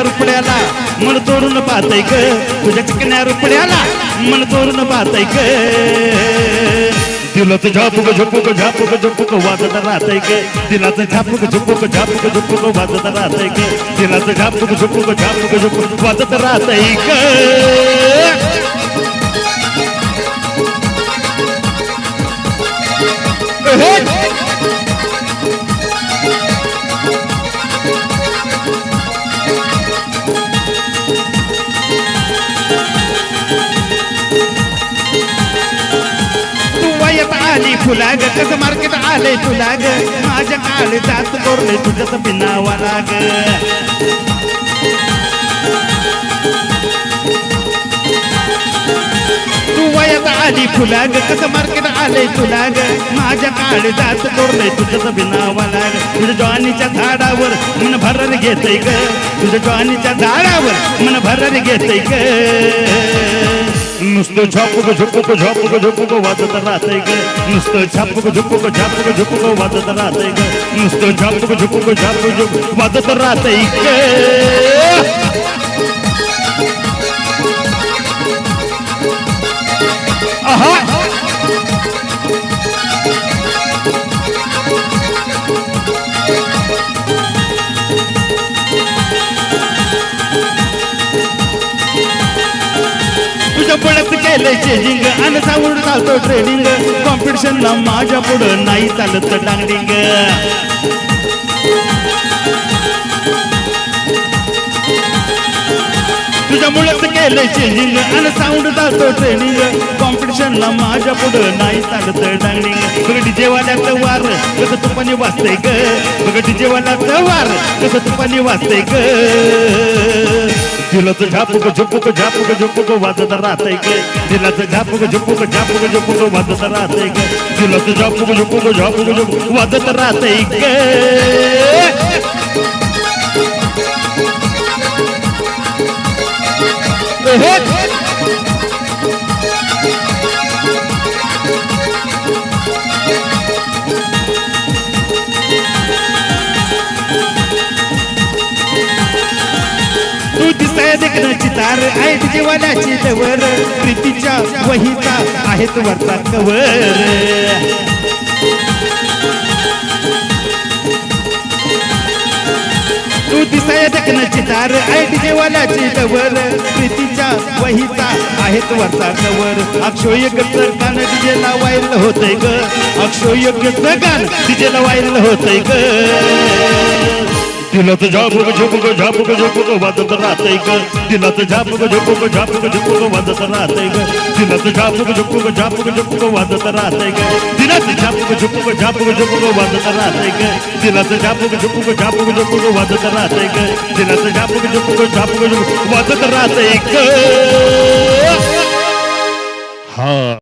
चिकण्या रुपड्याला. मन तोडून पाहतय ग. तुझ्या चिकण्या रुपड्याला. मन तोडून पाहतय ग. दिलाचं झापुक झोपूक झापुक झोपूक वाजत राहतय ग. दिलाचं झापुक झोपूक झापुक झोपूक वाजत राहतय ग. दिलाचं झापुक झोपूक झापुक झोपूक वाजत राहतय ग. आली फुला ग कसं मार्केट आले तुला ग माझ्या काळ जात कोरले तुझ्याच पिनावा लाग. तू वयात आली फुला ग कसं मार्केट आले तुला ग माझ्या काळ जात कोरले तुझ्याच बिनावा लाग. तुझ्या ज्वानीच्या झाडावर मन भरर घेतय ग. तुझ्या ज्वानीच्या झाडावर मन भरर घेतय ग. नुसतं झापूक झुपूक झापूक झुपूक वाजत राहतंय ग. नुसतं झापूक झुपूक झापूक झुपूक वाजत राहतंय ग. नुसतं झापूक झुपूक झापूक झुपूक वाजत राहतंय ग. केलं केलंय चेंजिंग आणि साऊंड चालतो ट्रेनिंग कॉम्पिटिशनला माझ्या पुढं नाही चालत डांगडिंग. तुझ्यामुळेच केलंय चेंजिंग आणि साऊंड चालतो ट्रेनिंग कॉम्पिटिशनला माझ्या पुढं नाही चालत डांगडिंग. बघ डीजे वार कसं तुपानी वाचतंय ग. बघ डीजे वार कसं तुपानी वाचतंय ग. दिलाचं झापूक झुपूक झापूक झुपूक वाजत राहतंय ग. दिलाचं झापूक झुपूक झापूक झुपूक वाजत राहतंय ग. दिलाचं झापूक झुपूक झापूक झुपूक वाजत राहतंय ग. तू दिसाय देखण्याची तार आहे जीवाल्याची जवळ. प्रीतीच्या वहीचा आहेत वरचा कवर. तू दिसाय देखण्याची तार आहे जेवाल्याची डवर प्रीतीच्या वहीचा आहेत वरचा कवर. अक्षोय अक्षोयकचं गाणं डीजेला वाईल होतंय ग. अक्षोय अक्षोयकचं गाणं डीजेला वाईल होतंय ग. दिलाचं झापूक झुपूक झापूक झुपूक वाजत राहतंय ग दिलाचं झापूक झुपूक झापूक झुपूक वाजत राहतंय ग दिलाचं झापूक झुपूक झापूक झुपूक वाजत राहतंय ग दिलाचं झापूक झुपूक झापूक झुपूक वाजत राहतंय ग दिलाचं झापूक झुपूक झापूक झुपूक वाजत राहतंय ग दिलाचं झापूक झुपूक झापूक झुपूक वाजत राहतंय ग हा